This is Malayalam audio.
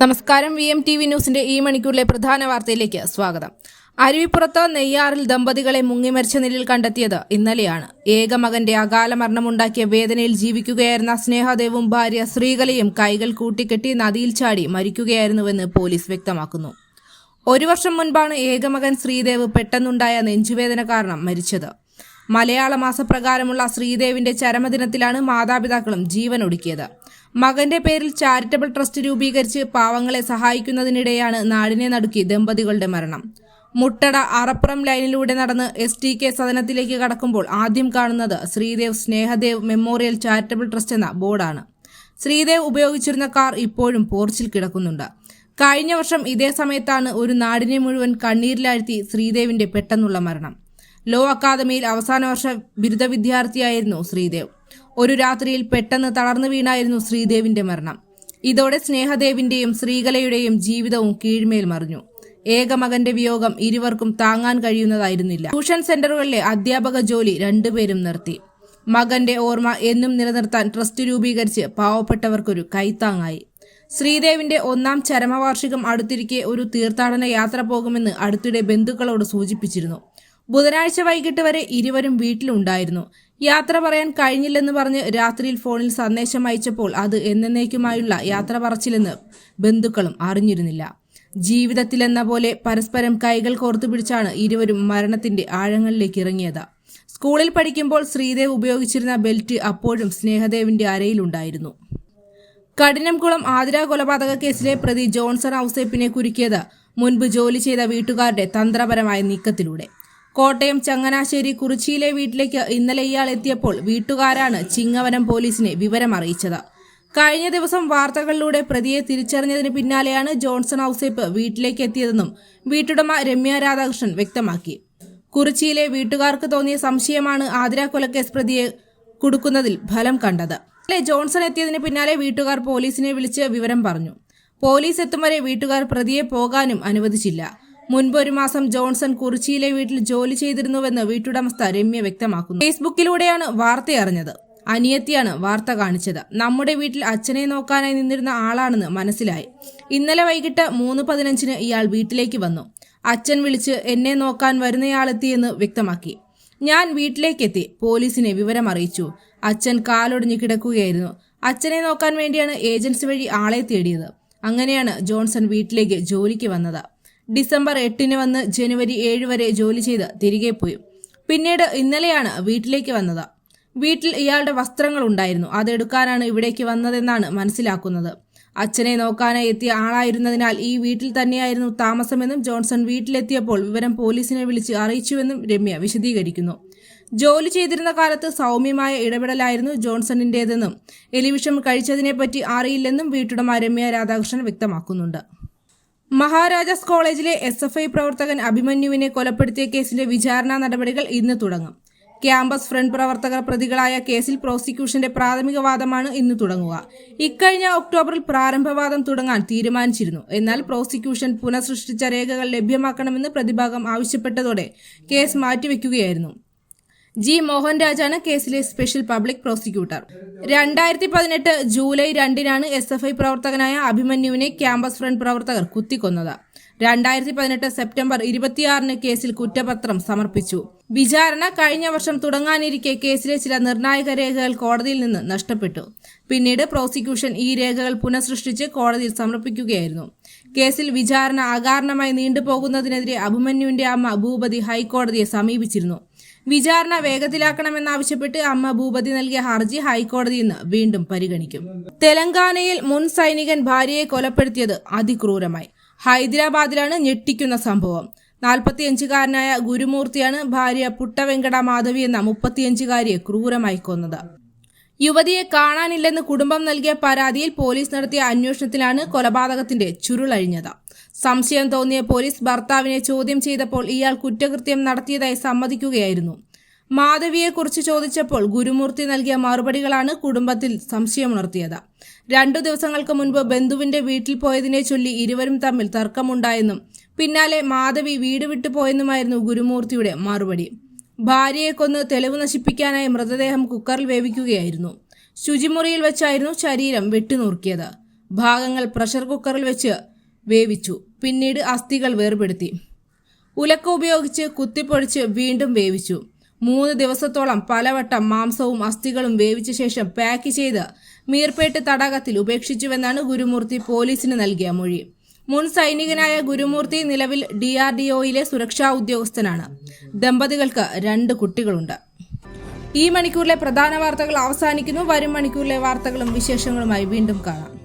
നമസ്കാരം. വി എം ടി വി ന്യൂസിന്റെ ഈ മണിക്കൂറിലെ പ്രധാന വാർത്തയിലേക്ക് സ്വാഗതം. അരുവിപ്പുറത്ത് നെയ്യാറിൽ ദമ്പതികളെ മുങ്ങിമരിച്ച നിലയിൽ കണ്ടെത്തിയത് ഇന്നലെയാണ്. ഏക മകന്റെ അകാല മരണമുണ്ടാക്കിയ വേദനയിൽ ജീവിക്കുകയായിരുന്ന സ്നേഹദേവും ഭാര്യ ശ്രീകലയും കൈകൾ കൂട്ടിക്കെട്ടി നദിയിൽ ചാടി മരിക്കുകയായിരുന്നുവെന്ന് പോലീസ് വ്യക്തമാക്കുന്നു. ഒരു വർഷം മുൻപാണ് ഏകമകൻ ശ്രീദേവ് പെട്ടെന്നുണ്ടായ നെഞ്ചുവേദന കാരണം മരിച്ചത്. മലയാള മാസപ്രകാരമുള്ള ശ്രീദേവിന്റെ ചരമദിനത്തിലാണ് മാതാപിതാക്കളും ജീവൻ ഒടുക്കിയത് മകന്റെ പേരിൽ ചാരിറ്റബിൾ ട്രസ്റ്റ് രൂപീകരിച്ച് പാവങ്ങളെ സഹായിക്കുന്നതിനിടെയാണ് നാടിനെ നടുക്കി ദമ്പതികളുടെ മരണം. മുട്ടട അറപ്പുറം ലൈനിലൂടെ നടന്ന് എസ് ടി കെ സദനത്തിലേക്ക് കടക്കുമ്പോൾ ആദ്യം കാണുന്നത് Sreedev Snehadev memorial charitable trust എന്ന ബോർഡാണ്. ശ്രീദേവ് ഉപയോഗിച്ചിരുന്ന കാർ ഇപ്പോഴും പോർച്ചിൽ കിടക്കുന്നുണ്ട്. കഴിഞ്ഞ വർഷം ഇതേ സമയത്താണ് ഒരു നാടിനെ മുഴുവൻ കണ്ണീരിലാഴ്ത്തി ശ്രീദേവിന്റെ പെട്ടെന്നുള്ള മരണം. ലോ അക്കാദമിയിൽ അവസാന വർഷ ബിരുദ വിദ്യാർത്ഥിയായിരുന്നു ശ്രീദേവ്. ഒരു രാത്രിയിൽ പെട്ടെന്ന് തളർന്നു വീണായിരുന്നു ശ്രീദേവിന്റെ മരണം. ഇതോടെ സ്നേഹദേവിന്റെയും ശ്രീകലയുടെയും ജീവിതവും കീഴ്മേൽ മറിഞ്ഞു. ഏകമകന്റെ വിയോഗം ഇരുവർക്കും താങ്ങാൻ കഴിയുന്നതായിരുന്നില്ല. ട്യൂഷൻ സെന്ററുകളിലെ അധ്യാപക ജോലി രണ്ടുപേരും നിർത്തി. മകന്റെ ഓർമ്മ എന്നും നിലനിർത്താൻ ട്രസ്റ്റ് രൂപീകരിച്ച് പാവപ്പെട്ടവർക്കൊരു കൈത്താങ്ങായി. ശ്രീദേവിന്റെ ഒന്നാം ചരമവാർഷികം അടുത്തിരിക്കെ ഒരു തീർത്ഥാടന യാത്ര പോകുമെന്ന് അടുത്തിടെ ബന്ധുക്കളോട് സൂചിപ്പിച്ചിരുന്നു. ബുധനാഴ്ച വൈകിട്ട് വരെ ഇരുവരും വീട്ടിലുണ്ടായിരുന്നു. യാത്ര പറയാൻ കഴിഞ്ഞില്ലെന്ന് പറഞ്ഞ് രാത്രിയിൽ ഫോണിൽ സന്ദേശം അയച്ചപ്പോൾ അത് എന്നേക്കുമായുള്ള യാത്ര പറച്ചിലെന്ന് ബന്ധുക്കളും അറിഞ്ഞിരുന്നില്ല. ജീവിതത്തിലെന്ന പോലെ പരസ്പരം കൈകൾ കോർത്തു പിടിച്ചാണ് ഇരുവരും മരണത്തിന്റെ ആഴങ്ങളിലേക്ക് ഇറങ്ങിയത്. സ്കൂളിൽ പഠിക്കുമ്പോൾ ശ്രീദേവ് ഉപയോഗിച്ചിരുന്ന ബെൽറ്റ് അപ്പോഴും സ്നേഹദേവിന്റെ അരയിലുണ്ടായിരുന്നു. കഠിനംകുളം ആതിര കൊലപാതക കേസിലെ പ്രതി ജോൺസൺ ഔസേപ്പിനെ കുരുക്കിയത് മുൻപ് ജോലി ചെയ്ത വീട്ടുകാരുടെ തന്ത്രപരമായ നീക്കത്തിലൂടെ. കോട്ടയം ചങ്ങനാശ്ശേരി കുറിച്ചിയിലെ വീട്ടിലേക്ക് ഇന്നലെ ഇയാൾ എത്തിയപ്പോൾ വീട്ടുകാരാണ് ചിങ്ങവനം പോലീസിനെ വിവരം അറിയിച്ചത്. കഴിഞ്ഞ ദിവസം വാർത്തകളിലൂടെ പ്രതിയെ തിരിച്ചറിഞ്ഞതിന് പിന്നാലെയാണ് ജോൺസൺ ഔസേപ്പ് വീട്ടിലേക്ക് എത്തിയതെന്നും വീട്ടുടമ രമ്യ രാധാകൃഷ്ണൻ വ്യക്തമാക്കി. കുറിച്ചിയിലെ വീട്ടുകാർക്ക് തോന്നിയ സംശയമാണ് ആതിര കൊലക്കേസ് പ്രതിയെ കൊടുക്കുന്നതിൽ ഫലം കണ്ടത്. ജോൺസൺ എത്തിയതിന് പിന്നാലെ വീട്ടുകാർ പോലീസിനെ വിളിച്ച് വിവരം പറഞ്ഞു. പോലീസ് എത്തും വരെ വീട്ടുകാർ പ്രതിയെ പോകാനും അനുവദിച്ചില്ല. മുൻപ് ഒരു മാസം ജോൺസൺ കുറിച്ചിയിലെ വീട്ടിൽ ജോലി ചെയ്തിരുന്നുവെന്ന് വീട്ടുടമസ്ഥ രമ്യ വ്യക്തമാക്കുന്നു. ഫേസ്ബുക്കിലൂടെയാണ് വാർത്ത അറിഞ്ഞത്. അനിയത്തിയാണ് വാർത്ത കാണിച്ചത്. നമ്മുടെ വീട്ടിൽ അച്ഛനെ നോക്കാനായി നിന്നിരുന്ന ആളാണെന്ന് മനസ്സിലായി. ഇന്നലെ വൈകിട്ട് മൂന്ന് പതിനഞ്ചിന് ഇയാൾ വീട്ടിലേക്ക് വന്നു. അച്ഛൻ വിളിച്ച് എന്നെ നോക്കാൻ വരുന്നയാളെത്തിയെന്ന് വ്യക്തമാക്കി. ഞാൻ വീട്ടിലേക്കെത്തി. പോലീസിനെ വിവരം അറിയിച്ചു അച്ഛൻ കാലൊടിഞ്ഞു കിടക്കുകയായിരുന്നു. അച്ഛനെ നോക്കാൻ വേണ്ടിയാണ് ഏജൻസി വഴി ആളെ തേടിയത്. അങ്ങനെയാണ് ജോൺസൺ വീട്ടിലേക്ക് ജോലിക്ക് വന്നത്. ഡിസംബർ എട്ടിന് വന്ന് ജനുവരി ഏഴ് വരെ ജോലി ചെയ്ത് തിരികെ പോയി. പിന്നീട് ഇന്നലെയാണ് വീട്ടിലേക്ക് വന്നത്. വീട്ടിൽ ഇയാളുടെ വസ്ത്രങ്ങൾ ഉണ്ടായിരുന്നു. അതെടുക്കാനാണ് ഇവിടേക്ക് വന്നതെന്നാണ് മനസ്സിലാക്കുന്നത്. അച്ഛനെ നോക്കാനായി എത്തിയ ആളായിരുന്നതിനാൽ ഈ വീട്ടിൽ തന്നെയായിരുന്നു താമസമെന്നും ജോൺസൺ വീട്ടിലെത്തിയപ്പോൾ വിവരം പോലീസിനെ വിളിച്ച് അറിയിച്ചുവെന്നും രമ്യ വിശദീകരിക്കുന്നു. ജോലി ചെയ്തിരുന്ന കാലത്ത് സൗമ്യമായ ഇടപെടലായിരുന്നു ജോൺസണിന്റേതെന്നും എലിവിഷം കഴിച്ചതിനെപ്പറ്റി അറിയില്ലെന്നും വീട്ടുടമ രമ്യ രാധാകൃഷ്ണൻ വ്യക്തമാക്കുന്നുണ്ട്. മഹാരാജാസ് കോളേജിലെ എസ് എഫ് ഐ പ്രവർത്തകൻ അഭിമന്യുവിനെ കൊലപ്പെടുത്തിയ കേസിന്റെ വിചാരണ നടപടികൾ ഇന്ന് തുടങ്ങും. ക്യാമ്പസ് ഫ്രണ്ട് പ്രവർത്തകർ പ്രതികളായ കേസിൽ പ്രോസിക്യൂഷന്റെ പ്രാഥമിക വാദമാണ് ഇന്ന് തുടങ്ങുക. ഇക്കഴിഞ്ഞ ഒക്ടോബറിൽ പ്രാരംഭവാദം തുടങ്ങാൻ തീരുമാനിച്ചിരുന്നു. എന്നാൽ പ്രോസിക്യൂഷൻ പുനഃസൃഷ്ടിച്ച രേഖകൾ ലഭ്യമാക്കണമെന്ന് പ്രതിഭാഗം ആവശ്യപ്പെട്ടതോടെ കേസ് മാറ്റിവെക്കുകയായിരുന്നു. ജി മോഹൻ രാജാണ് കേസിലെ സ്പെഷ്യൽ പബ്ലിക് പ്രോസിക്യൂട്ടർ രണ്ടായിരത്തി പതിനെട്ട് ജൂലൈ രണ്ടിനാണ് എസ് എഫ് ഐ പ്രവർത്തകനായ അഭിമന്യുവിനെ ക്യാമ്പസ് ഫ്രണ്ട് പ്രവർത്തകർ കുത്തിക്കൊന്നത്. രണ്ടായിരത്തി പതിനെട്ട് സെപ്റ്റംബർ ഇരുപത്തിയാറിന് കേസിൽ കുറ്റപത്രം സമർപ്പിച്ചു. വിചാരണ കഴിഞ്ഞ വർഷം തുടങ്ങാനിരിക്കെ കേസിലെ ചില നിർണായക രേഖകൾ കോടതിയിൽ നിന്ന് നഷ്ടപ്പെട്ടു. പിന്നീട് പ്രോസിക്യൂഷൻ ഈ രേഖകൾ പുനഃസൃഷ്ടിച്ച് കോടതിയിൽ സമർപ്പിക്കുകയായിരുന്നു. കേസിൽ വിചാരണ അകാരണമായി നീണ്ടുപോകുന്നതിനെതിരെ അഭിമന്യുവിന്റെ അമ്മ ഭൂപതി ഹൈക്കോടതിയെ സമീപിച്ചിരുന്നു. വിചാരണ വേഗത്തിലാക്കണമെന്നാവശ്യപ്പെട്ട് അമ്മ ഭൂപതി നൽകിയ ഹർജി ഹൈക്കോടതി ഇന്ന് വീണ്ടും പരിഗണിക്കും. തെലങ്കാനയിൽ മുൻ സൈനികൻ ഭാര്യയെ കൊലപ്പെടുത്തിയത് അതിക്രൂരമായി. ഹൈദരാബാദിലാണ് ഞെട്ടിക്കുന്ന സംഭവം. നാൽപ്പത്തിയഞ്ചുകാരനായ ഗുരുമൂർത്തിയാണ് ഭാര്യ പുട്ടവെങ്കട മാധവി എന്ന മുപ്പത്തിയഞ്ചുകാരിയെ ക്രൂരമായി കൊന്നത്. യുവതിയെ കാണാനില്ലെന്ന് കുടുംബം നൽകിയ പരാതിയിൽ പോലീസ് നടത്തിയ അന്വേഷണത്തിലാണ് കൊലപാതകത്തിന്റെ ചുരുളഴിഞ്ഞത് സംശയം തോന്നിയ പോലീസ് ഭർത്താവിനെ ചോദ്യം ചെയ്തപ്പോൾ ഇയാൾ കുറ്റകൃത്യം നടത്തിയതായി സമ്മതിക്കുകയായിരുന്നു. മാധവിയെക്കുറിച്ച് ചോദിച്ചപ്പോൾ ഗുരുമൂർത്തി നൽകിയ മറുപടികളാണ് കുടുംബത്തിൽ സംശയമുണർത്തിയത്. രണ്ടു ദിവസങ്ങൾക്ക് മുൻപ് ബന്ധുവിന്റെ വീട്ടിൽ പോയതിനെ ചൊല്ലി ഇരുവരും തമ്മിൽ തർക്കമുണ്ടായെന്നും പിന്നാലെ മാധവി വീട് വിട്ടു പോയെന്നുമായിരുന്നു ഗുരുമൂർത്തിയുടെ മറുപടി. ഭാര്യയെ കൊന്ന് തെളിവ് നശിപ്പിക്കാനായി മൃതദേഹം കുക്കറിൽ വേവിക്കുകയായിരുന്നു. ശുചിമുറിയിൽ വെച്ചായിരുന്നു ശരീരം വെട്ടിനുറുക്കിയത്. ഭാഗങ്ങൾ പ്രഷർ കുക്കറിൽ വെച്ച് വേവിച്ചു. പിന്നീട് അസ്ഥികൾ വേർപെടുത്തി. ഉലക്ക ഉപയോഗിച്ച് കുത്തിപ്പൊഴിച്ച് വീണ്ടും വേവിച്ചു. മൂന്ന് ദിവസത്തോളം പലവട്ടം മാംസവും അസ്ഥികളും വേവിച്ച ശേഷം പാക്ക് ചെയ്ത് മീർപേട്ട് തടാകത്തിൽ ഉപേക്ഷിച്ചുവെന്നാണ് ഗുരുമൂർത്തി പോലീസിന് നൽകിയ മൊഴി. മുൻ സൈനികനായ ഗുരുമൂർത്തി നിലവിൽ ഡി ആർ ഡി ഒയിലെ സുരക്ഷാ ഉദ്യോഗസ്ഥനാണ്. ദമ്പതികൾക്ക് രണ്ട് കുട്ടികളുണ്ട്. ഈ മണിക്കൂറിലെ പ്രധാന വാർത്തകൾ അവസാനിക്കുന്നു. വരും മണിക്കൂറിലെ വാർത്തകളും വിശേഷങ്ങളുമായി വീണ്ടും കാണാം.